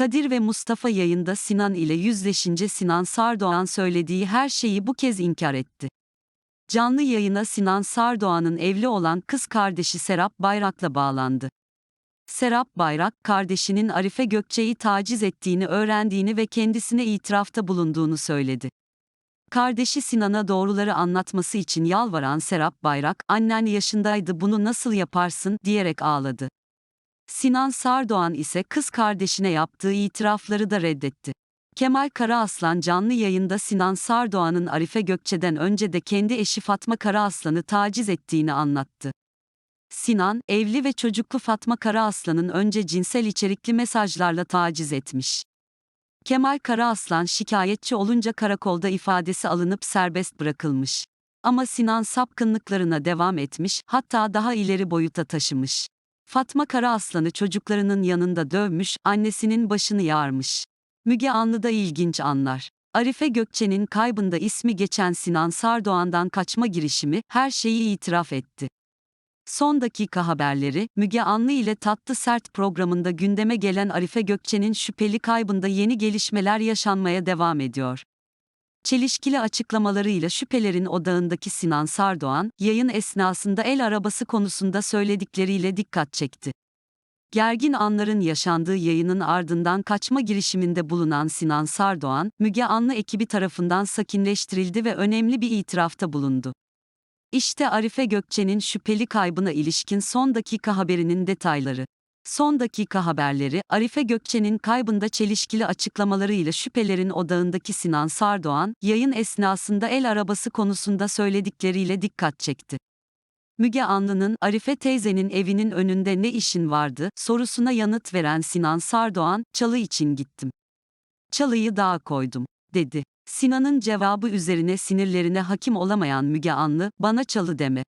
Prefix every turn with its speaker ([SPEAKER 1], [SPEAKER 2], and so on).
[SPEAKER 1] Kadir ve Mustafa yayında Sinan ile yüzleşince Sinan Sardoğan söylediği her şeyi bu kez inkar etti. Canlı yayına Sinan Sardoğan'ın evli olan kız kardeşi Serap Bayrak'la bağlandı. Serap Bayrak, kardeşinin Arife Gökçe'yi taciz ettiğini öğrendiğini ve kendisine itirafta bulunduğunu söyledi. Kardeşi Sinan'a doğruları anlatması için yalvaran Serap Bayrak, annen yaşındaydı bunu nasıl yaparsın diyerek ağladı. Sinan Sardoğan ise kız kardeşine yaptığı itirafları da reddetti. Kemal Karaaslan canlı yayında Sinan Sardoğan'ın Arife Gökçe'den önce de kendi eşi Fatma Karaaslan'ı taciz ettiğini anlattı. Sinan, evli ve çocuklu Fatma Karaaslan'ın önce cinsel içerikli mesajlarla taciz etmiş. Kemal Karaaslan şikayetçi olunca karakolda ifadesi alınıp serbest bırakılmış. Ama Sinan sapkınlıklarına devam etmiş, hatta daha ileri boyuta taşımış. Fatma Karaaslan'ı çocuklarının yanında dövmüş, annesinin başını yarmış. Müge Anlı'da ilginç anlar. Arife Gökçe'nin kaybında ismi geçen Sinan Sardoğan'dan kaçma girişimi, her şeyi itiraf etti. Son dakika haberleri, Müge Anlı ile Tatlı Sert programında gündeme gelen Arife Gökçe'nin şüpheli kaybında yeni gelişmeler yaşanmaya devam ediyor. Çelişkili açıklamalarıyla şüphelerin odağındaki Sinan Sardoğan, yayın esnasında el arabası konusunda söyledikleriyle dikkat çekti. Gergin anların yaşandığı yayının ardından kaçma girişiminde bulunan Sinan Sardoğan, Müge Anlı ekibi tarafından sakinleştirildi ve önemli bir itirafta bulundu. İşte Arife Gökçe'nin şüpheli kaybına ilişkin son dakika haberinin detayları. Son dakika haberleri, Arife Gökçe'nin kaybında çelişkili açıklamalarıyla şüphelerin odağındaki Sinan Sardoğan, yayın esnasında el arabası konusunda söyledikleriyle dikkat çekti. Müge Anlı'nın Arife teyzenin evinin önünde ne işin vardı sorusuna yanıt veren Sinan Sardoğan, çalı için gittim. Çalıyı dağa koydum, dedi. Sinan'ın cevabı üzerine sinirlerine hakim olamayan Müge Anlı, bana çalı deme.